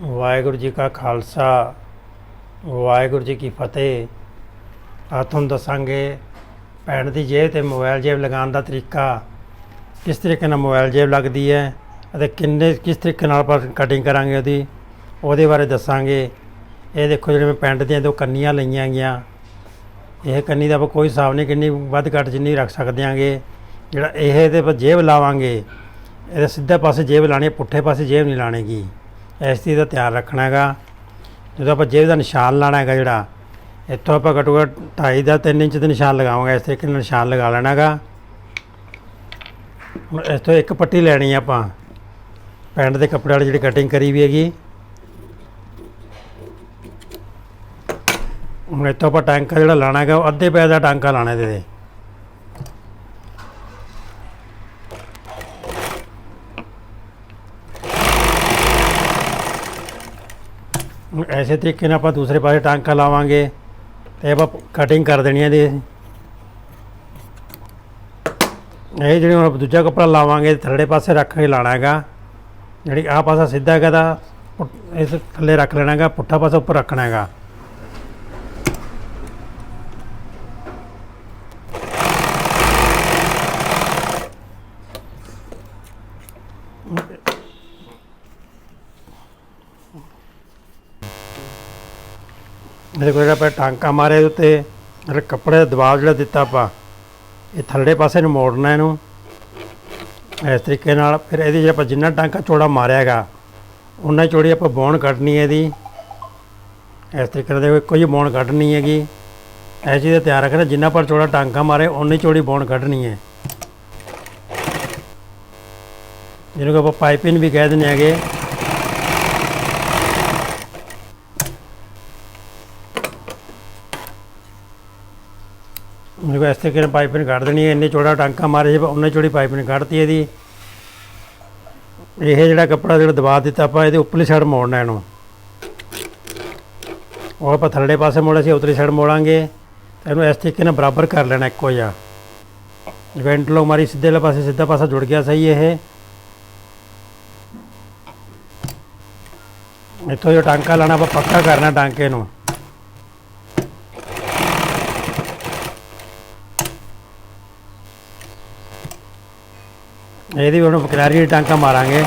ਵਾਹਿਗੁਰੂ ਜੀ ਕਾ ਖਾਲਸਾ, ਵਾਹਿਗੁਰੂ ਜੀ ਕੀ ਫਤਿਹ। ਆ ਤੁਹਾਨੂੰ ਦੱਸਾਂਗੇ ਪੈਣ ਦੀ ਜੇਬ ਤੇ ਮੋਬਾਈਲ ਜੇਬ ਲਗਾਉਣ ਦਾ ਤਰੀਕਾ। ਕਿਸ ਤਰੀਕੇ ਨਾਲ ਮੋਬਾਈਲ ਜੇਬ ਲੱਗਦੀ ਹੈ ਅਤੇ ਕਿੰਨੇ, ਕਿਸ ਤਰੀਕੇ ਨਾਲ ਆਪਾਂ ਕਟਿੰਗ ਕਰਾਂਗੇ ਉਹਦੀ, ਉਹਦੇ ਬਾਰੇ ਦੱਸਾਂਗੇ। ਇਹ ਦੇਖੋ ਜਿਹੜੇ ਮੈਂ ਪੈਂਟ ਦੀਆਂ ਦੋ ਕੰਨੀਆਂ ਲਈਆਂ ਗਈਆਂ। ਇਹ ਕੰਨੀ ਦਾ ਆਪਾਂ ਕੋਈ ਹਿਸਾਬ ਨਹੀਂ ਕਿੰਨੀ ਵੱਧ ਘੱਟ ਜਿੰਨੀ ਰੱਖ ਸਕਦੇ ਆਂਗੇ ਜਿਹੜਾ ਇਹ ਤੇ ਆਪਾਂ ਜੇਬ ਲਾਵਾਂਗੇ, ਇਹਦੇ ਸਿੱਧੇ ਪਾਸੇ ਜੇਬ ਲਾਣੀ ਪੁੱਠੇ ਪਾਸੇ ਜੇਬ ਨਹੀਂ ਲਾਣੇਗੀ ਇਸ ਚੀਜ਼ ਦਾ ਧਿਆਨ ਰੱਖਣਾ ਹੈਗਾ। ਜਦੋਂ ਆਪਾਂ ਜੇਬ ਦਾ ਨਿਸ਼ਾਨ ਲਾਣਾ ਹੈਗਾ ਜਿਹੜਾ, ਇੱਥੋਂ ਆਪਾਂ ਘੱਟੋ ਘੱਟ 2.5 ਦਾ 3 ਇੰਚ ਦੇ ਨਿਸ਼ਾਨ ਲਗਾਵਾਂਗੇ, ਇਸ ਤਰੀਕੇ ਨਾਲ ਨਿਸ਼ਾਨ ਲਗਾ ਲੈਣਾ ਹੈਗਾ। ਹੁਣ ਇਸ ਤੋਂ ਇੱਕ ਪੱਟੀ ਲੈਣੀ ਹੈ ਆਪਾਂ ਪੈਂਟ ਦੇ ਕੱਪੜੇ ਵਾਲੀ ਜਿਹੜੀ ਕਟਿੰਗ ਕਰੀ ਵੀ ਹੈਗੀ। ਹੁਣ ਇੱਥੋਂ ਆਪਾਂ ਟਾਂਕਾ ਜਿਹੜਾ ਲਾਣਾ ਹੈਗਾ, ਉਹ ਅੱਧੇ ਪੈ ਦਾ ਟਾਂਕਾ ਲਾਣਾ ਇਹਦੇ ਤੇ। ਐਸੇ ਤਰੀਕੇ ਨਾਲ ਆਪਾਂ ਦੂਸਰੇ ਪਾਸੇ ਟਾਂਕਾ ਲਾਵਾਂਗੇ ਤੇ ਆਪਾਂ ਕਟਿੰਗ ਕਰ ਦੇਣੀ ਹੈ ਇਹਦੀ। ਇਹ ਜਿਹੜੀ ਹੁਣ ਆਪਾਂ ਦੂਜਾ ਕੱਪੜਾ ਲਾਵਾਂਗੇ, ਥੱਲੇ ਪਾਸੇ ਰੱਖ ਕੇ ਲਾਣਾ ਹੈਗਾ। ਜਿਹੜੀ ਆਹ ਪਾਸਾ ਸਿੱਧਾ ਹੈਗਾ ਤਾਂ ਪੁੱਟ- ਇਸ ਥੱਲੇ ਰੱਖ ਲੈਣਾ ਹੈਗਾ, ਪੁੱਠਾ ਪਾਸਾ ਉੱਪਰ ਰੱਖਣਾ ਹੈਗਾ। ਮੇਰੇ ਕੋਲ ਜਿਹੜਾ ਆਪਾਂ ਟਾਂਕਾ ਮਾਰਿਆ ਇਹਦੇ ਉੱਤੇ, ਜਿਹੜਾ ਕੱਪੜੇ ਦਾ ਦਬਾਅ ਜਿਹੜਾ ਦਿੱਤਾ ਆਪਾਂ, ਇਹ ਥੱਲੇ ਪਾਸੇ ਨੂੰ ਮੋੜਨਾ ਇਹਨੂੰ। ਇਸ ਤਰੀਕੇ ਨਾਲ ਫਿਰ ਇਹਦੇ ਜਿਹੜਾ ਆਪਾਂ ਜਿੰਨਾ ਟਾਂਕਾ ਚੌੜਾ ਮਾਰਿਆ ਹੈਗਾ ਉਨਾ ਚੌੜੀ ਆਪਾਂ ਬੌਣ ਕੱਢਣੀ ਹੈ ਇਹਦੀ। ਇਸ ਤਰੀਕੇ ਨਾਲ ਦੇਖੋ, ਇੱਕੋ ਜਿਹੀ ਬੌਣ ਕੱਢਣੀ ਹੈਗੀ। ਇਹ ਚੀਜ਼ ਦਾ ਧਿਆਨ ਰੱਖਣਾ, ਜਿੰਨਾ ਪਰ ਚੌੜਾ ਟਾਂਕਾ ਮਾਰੇ ਉਨੀ ਚੌੜੀ ਬੌਣ ਕੱਢਣੀ ਹੈ। ਜਿਹਨੂੰ ਕਿ ਆਪਾਂ ਪਾਈਪਿੰਗ ਵੀ ਕਹਿ ਦਿੰਦੇ ਹੈਗੇ। ਮੇਰੇ ਇਸ ਤਰੀਕੇ ਨਾਲ ਪਾਈਪਿੰਗ ਕੱਢ ਦੇਣੀ ਹੈ? ਇੰਨੇ ਚੌੜਾ ਟਾਂਕਾ ਮਾਰੇ ਜੇ ਉਨੇ ਚੌੜੀ ਪਾਈਪਿੰਗ ਕੱਢਤੀ ਇਹਦੀ। ਇਹ ਜਿਹੜਾ ਕੱਪੜਾ ਜਿਹੜਾ ਦਬਾ ਦਿੱਤਾ ਆਪਾਂ, ਇਹਦੇ ਉੱਪਰਲੀ ਸਾਈਡ ਮੋੜਨਾ ਇਹਨੂੰ। ਉਹ ਆਪਾਂ ਥੱਲੇ ਪਾਸੇ ਮੋੜਿਆ ਸੀ ਉਤਲੀ ਸਾਈਡ ਮੋੜਾਂਗੇ। ਇਹਨੂੰ ਇਸ ਤਰੀਕੇ ਨਾਲ ਬਰਾਬਰ ਕਰ ਲੈਣਾ ਇੱਕੋ ਜਿਹਾ। ਇਵੈਂਟ ਇੰਟਰਲੋਕ ਮਾਰੀ, ਸਿੱਧੇ ਵਾਲੇ ਪਾਸੇ, ਸਿੱਧਾ ਪਾਸਾ ਜੁੜ ਗਿਆ ਸਹੀ ਇਹ। ਇੱਥੋਂ ਜੋ ਟਾਂਕਾ ਲਾਣਾ ਆਪਾਂ ਪੱਕਾ ਕਰਨਾ ਟਾਂਕੇ ਨੂੰ। ਇਹਦੀ ਵੀ ਹੁਣ ਕਿਨਾਰੀ ਦੀ ਟਾਂਕਾ ਮਾਰਾਂਗੇ।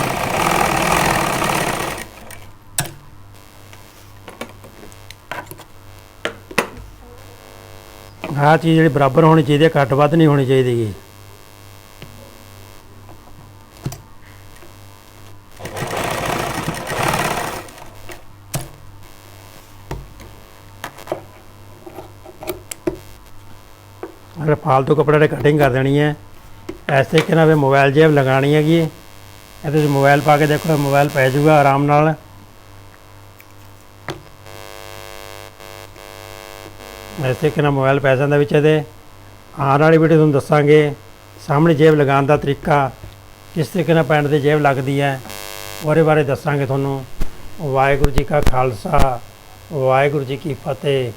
ਆਹ ਚੀਜ਼ ਜਿਹੜੀ ਬਰਾਬਰ ਹੋਣੀ ਚਾਹੀਦੀ ਹੈ, ਘੱਟ ਵੱਧ ਨਹੀਂ ਹੋਣੀ ਚਾਹੀਦੀ ਗੀ। ਅਗਰ ਫਾਲਤੂ ਕੱਪੜੇ ਦੀ ਕਟਿੰਗ ਕਰ ਦੇਣੀ ਹੈ ਇਸ ਕਿ ਨਾ ਵੀ ਮੋਬਾਈਲ ਜੇਬ ਲਗਾਣੀ ਹੈਗੀ ਇਹਦੇ 'ਚ ਮੋਬਾਈਲ ਪਾ ਕੇ ਦੇਖੋ ਮੋਬਾਈਲ ਪੈ ਜਾਊਗਾ ਆਰਾਮ ਨਾਲ। ਇਸ ਕਿ ਨਾ ਮੋਬਾਈਲ ਪੈ ਜਾਂਦਾ ਵਿੱਚ ਇਹਦੇ ਆਉਣ ਵਾਲੀ ਵੀਡੀਓ ਤੁਹਾਨੂੰ ਦੱਸਾਂਗੇ। ਸਾਹਮਣੇ ਜੇਬ ਲਗਾਉਣ ਦਾ ਤਰੀਕਾ ਕਿਸ ਤਰੀਕੇ ਨਾਲ ਪੈਂਟ ਦੀ ਜੇਬ ਲੱਗਦੀ ਹੈ, ਉਹਦੇ ਬਾਰੇ ਦੱਸਾਂਗੇ ਤੁਹਾਨੂੰ। ਵਾਹਿਗੁਰੂ ਜੀ ਕਾ ਖਾਲਸਾ, ਵਾਹਿਗੁਰੂ ਜੀ ਕੀ ਫਤਿਹ।